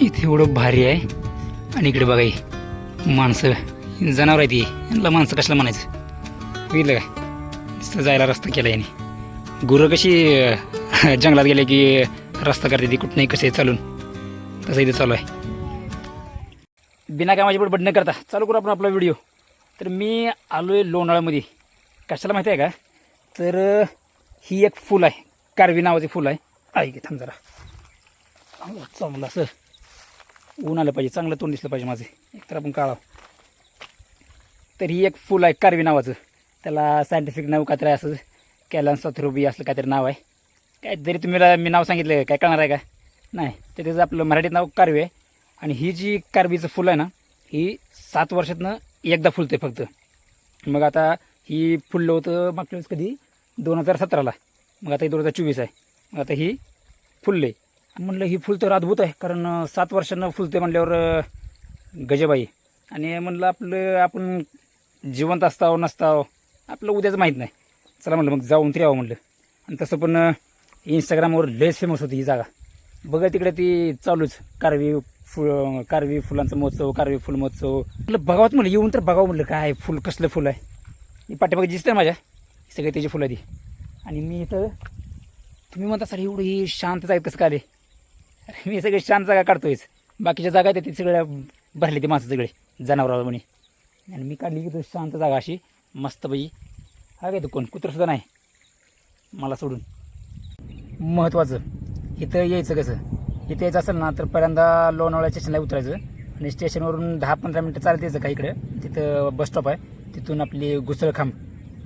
इथे एवढं भारी आहे. आणि इकडे बघा माणसं जनावर आहे ती यांना माणसं कशाला म्हणायचं? बघितलं काय नुसतं जायला रस्ता केला याने. गुरं कशी जंगलात गेले की रस्ता करते ती कुठं कसं कसे चालून? तसं इथे चालू आहे. बिना कामाची बडबड न करता चालू करू आपण आपला व्हिडिओ. तर मी आलो आहे लोणाळ्यामध्ये. कशाला माहिती आहे का? तर ही एक फुल आहे. कारवी नावाचे फुल आहे. ऐक थांब जरा. चांगलं असं ऊन आलं पाहिजे चांगलं तोंड दिसलं पाहिजे माझे. एकतर आपण काळावं तर ही एक फुल आहे कारवी नावाचं. त्याला सायंटिफिक नाव काहीतरी असं कॅलन असलं काहीतरी नाव आहे. काय जरी तुम्ही मी नाव सांगितलं काय कळणार आहे का? नाही. तर त्याचं आपलं मराठीत नाव कारवी आहे. आणि ही जी कारवीचं फुल आहे ना ही सात वर्षातनं एकदा फुलते फक्त. मग आता ही फुललं होतं मागच्या वेळेस कधी? दोन हजार सतराला. मग आता ही दोन हजार चोवीस आहे. मग आता ही फुलले. म्हणलं ही फुल तर अद्भुत आहे कारण सात वर्षानं फुलते म्हणल्यावर गजबाई. आणि म्हणलं आपलं आपण जिवंत असताव नसताव आपलं उद्याच माहीत नाही. चला म्हणलं मग जाऊन तरी यावं म्हणलं. आणि तसं पण इंस्टाग्रामवर लेस फेमस होती ही जागा. बघा तिकडे ती चालूच कारवी फुल कारवी फुलांचा महोत्सव कारवी फुल महोत्सव. म्हटलं बघावत म्हणलं येऊन तर बघावं म्हणलं काय फुल कसलं फुल आहे. ही पाठीमागे दिसते माझ्या? सगळे त्याची फुलं ती. आणि मी इथं तुम्ही म्हणता सर एवढी ही शांत जागा कसं काय मी सगळी शांत जागा काढतोयच. बाकीच्या जागा आहेत सगळ्या भरले ती माणसं सगळे जनावरावर म्हणे. आणि मी काढली की शांत जागा अशी मस्तपैकी हा काय तू कोण? कुत्रंसुद्धा नाही. मला सोडून. महत्त्वाचं इथं यायचं कसं? इथं यायचं असेल ना तर पहिल्यांदा लोणावळ्या स्टेशनला उतरायचं. आणि स्टेशनवरून दहा पंधरा मिनटं चालत यायचं का इकडे? तिथं बस स्टॉप आहे. तिथून आपली घुसळखांब.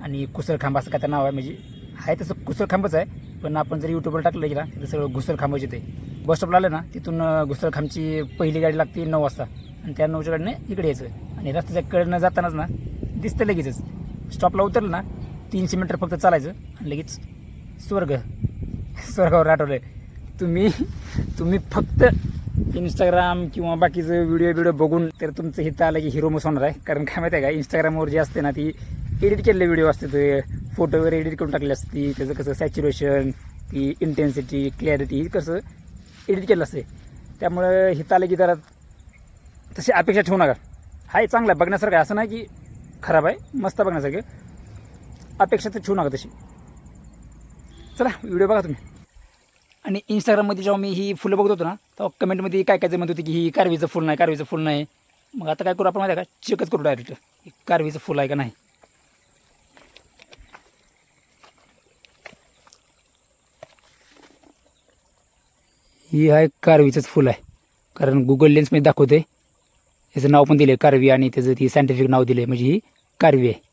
आणि कुसळखांब असं काय तर नाव आहे. म्हणजे आहे तसं कुसळखांबच आहे. पण आपण जर यूट्यूबवर टाकलं की ना सगळं घुसलखांबाचे ते. बस स्टॉपला आलं ना तिथून घुसलखांबची घुसळखांबची पहिली गाडी लागते नऊ वाजता. आणि त्या नऊच्या गाडीने इकडे यायचं. आणि रस्त्याच्या कडनं जातानाच ना दिसतं लगेचच. स्टॉपला उतरलं ना तीनशे मीटर फक्त चालायचं आणि लगेच स्वर्ग. स्वर्गावर आठवलं तुम्ही तुम्ही फक्त इंस्टाग्राम किंवा बाकीचं व्हिडिओ व्हिडिओ बघून तर तुमचं हिथं आलं की हिरो मस होणार आहे. कारण काय माहिती आहे का इंस्टाग्रामवर जे असते ना ती एडिट केलेले व्हिडिओ असते फोटो वगैरे एडिट करून टाकले असते त्याचं कसं सॅच्युरेशन ती इंटेन्सिटी क्लॅरिटी कसं एडिट केलं असते. त्यामुळं हिथं आलं की जरा तशी अपेक्षा ठेवू नका. हाय चांगलं आहे बघण्यासारखं असं नाही की खराब आहे मस्त बघण्यासारखं. अपेक्षा तर ठेवू नका तशी. चला व्हिडिओ बघा तुम्ही. आणि इंस्टाग्राममध्ये जेव्हा मी ही फुलं बघत होतो ना तेव्हा कमेंटमध्ये काय काय म्हणत होते की ही कारवीचं फुल नाही कारवीचं फुल नाही. मग आता काय करू आपण माहिती आहे का? चेकच करू डायरेक्ट कारवीचं फुल आहे का नाही? ही आहे कारवीचंच फुल आहे. कारण गुगल लेन्समध्ये दाखवते याचं नाव पण दिले कारवी आणि त्याचं ती सायंटिफिक नाव दिले म्हणजे ही कारवी आहे.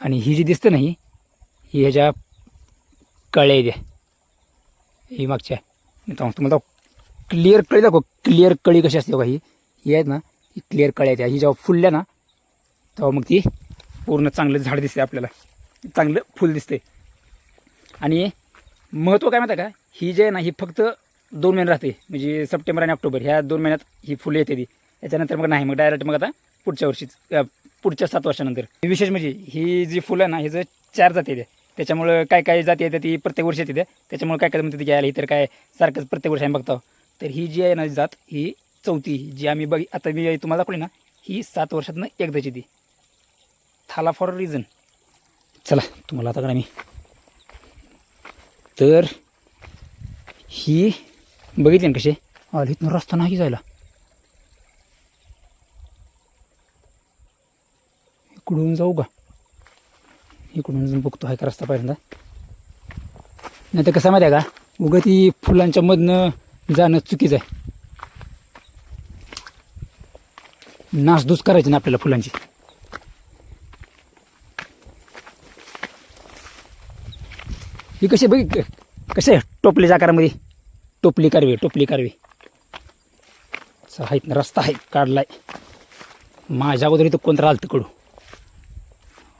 आणि ही जी दिसते ना ही ही ह्याच्या कळ्या द्या ही मागच्या. मी सांगतो तुम्हाला क्लिअर कळी दाखव. क्लिअर कळी कशी असते बघा ही. ही आहेत ना ही क्लिअर कळ्या द्या ही जेव्हा फुलल्या ना तेव्हा मग ती पूर्ण चांगलं झाड दिसते आपल्याला. चांगलं फुल दिसते आणि महत्त्व काय माहिती आहे का? ही जे आहे ना ही फक्त दोन महिने राहते. म्हणजे सप्टेंबर आणि ऑक्टोबर ह्या दोन महिन्यात ही फुलं येते ती. त्याच्यानंतर मग नाही मग डायरेक्ट मग आता पुढच्या वर्षीच पुढच्या सात वर्षानंतर. विशेष म्हणजे ही जी फुलं आहे ना ह्याचं चार जाती येते त्याच्यामुळं काय काय जाती येते ती प्रत्येक वर्षी येते. त्याच्यामुळे काय काय म्हणते ती घ्यायला ही तर काय सारखंच प्रत्येक वर्षी आम्ही बघतो. तर ही जी आहे ना जात ही चौथी जी आम्ही बघ आता मी तुम्हाला दाखवली ना ही सात वर्षातनं एकदाची ती. थाला फॉर रिझन चला तुम्हाला आता करा मी तर ही बघितली ना कसे आली इथनं रस्ता नाही जायला. इकडून जाऊ का? इकडून जाऊन बघतो आहे का रस्ता पहिल्यांदा. नाही तर कसं माहिती आहे का? उगा ती फुलांच्या मधनं जाणं चुकीचं आहे. नासधूस करायची ना आपल्याला फुलांची. ही कशी बघ कशी आहे टोपलीच्या आकारामध्ये टोपली कारवी टोपली कारवी. आहेत ना रस्ता आहे काढलाय. माझ्या अगोदर इथं कोणतं आलं तिकडू?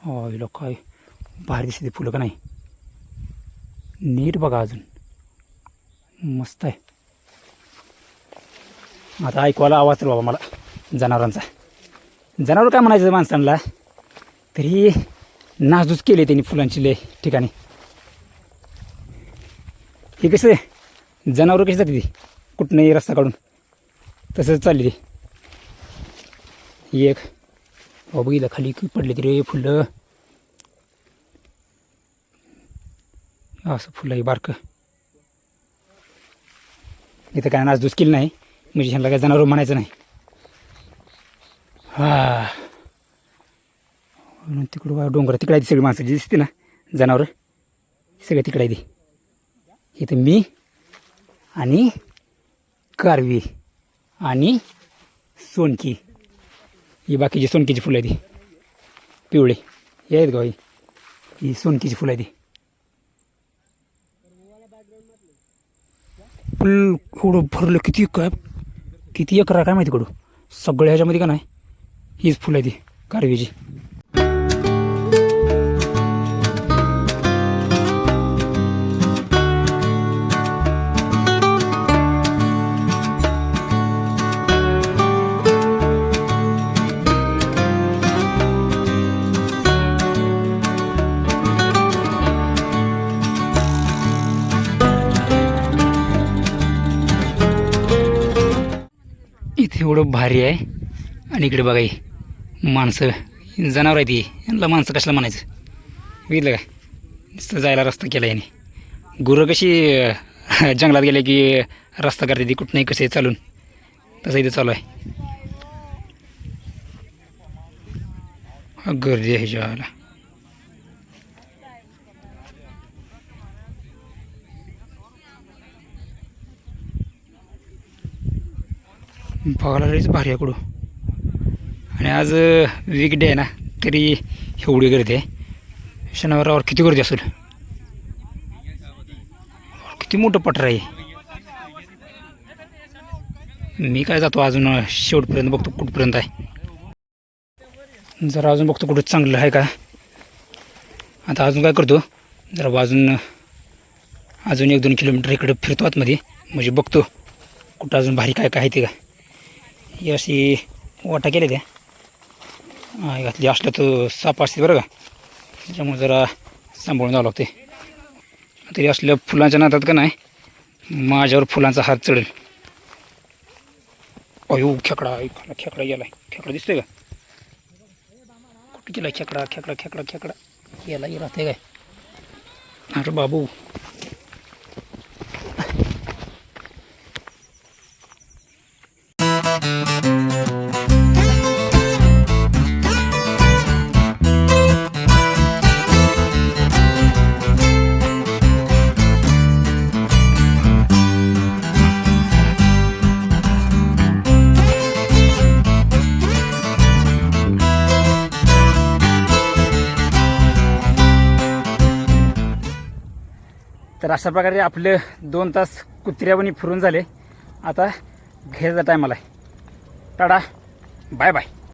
हो लोक काय भारी दिसते फुलं का नाही? नीट बघा अजून. मस्त आहे. आता ऐकवायला आवाज तर बाबा मला जनावरांचा. जनावर काय म्हणायचं माणसांना? तरी नासधूस केली त्यांनी फुलांची लय ठिकाणी. हे कसं जनावरं कशी जाते ती? कुठनंही रस्ता काढून? तसंच चालली ती. एक. हो बघितलं खाली की पडले ती रे फुलं. असं फुलं आहे बारकं. इथं काय नासधूस केली नाही. म्हणजे ह्यांना काय जनावर म्हणायचं नाही. हा. म्हणून तिकडं डोंगर तिकडे आहे ती सगळी माणसं. जी दिसते ना जनावरं सगळं तिकडे आहे ती. इथं मी आणि कारवी आणि सोनकी. ही बाकीची सोनकीची फुलं आहे ती पिवळे. हे आहेत गावी ही सोनकीची फुलं आहे ती फुल एवढं भरलं किती काय? किती एकरा काय माहिती कडू? सगळ्या ह्याच्यामध्ये का नाही? हीच फुलं आहे ती कारवीची. इथे एवढं भारी आहे. आणि इकडे बघा माणसं जनावर आहे ती यांना माणसं कशाला म्हणायचं? बघितलं का? नुसतं जायला रस्ता केला याने. गुरं कशी जंगलात गेले की रस्ता करते ती कुठं नाही कसे चालून? तसं इथं चालू आहे. गर्दी आहे ह्याच्याला बघायला रेच भारी आहे कुठं आणि आज वीकडे आहे ना तरी एवढी गर्दी आहे शनिवारावर किती गर्दी असेल? किती मोठं पटर आहे. मी काय जातो अजून शेवटपर्यंत बघतो कुठपर्यंत आहे. जरा अजून बघतो कुठं चांगलं आहे का. आता अजून काय करतो जरा अजून अजून एक दोन किलोमीटर इकडे फिरतो आतमध्ये. म्हणजे बघतो कुठं अजून भारी काय काय आहे ते का. ही अशी वाटा केली त्या हा, घातली. असलं तर साप असते बरं का. त्याच्यामुळे जरा सांभाळून जावं लागते तरी असल्या फुलांच्या नातात का नाही माझ्यावर फुलांचा हात चढेल. अयो खेकडा ऐकायला खेकडा गेलाय. खेकडा दिसतोय का? कुठे गेलाय खेकडा? खेकडा खेकडा खेकडा. गेला राहते काय? अरे बाबू. तर अशा प्रकारे आपले दोन तास कुत्र्यावणी फिरून झाले. आता घ्यायचा टायमाला आहे टाडा. Bye bye.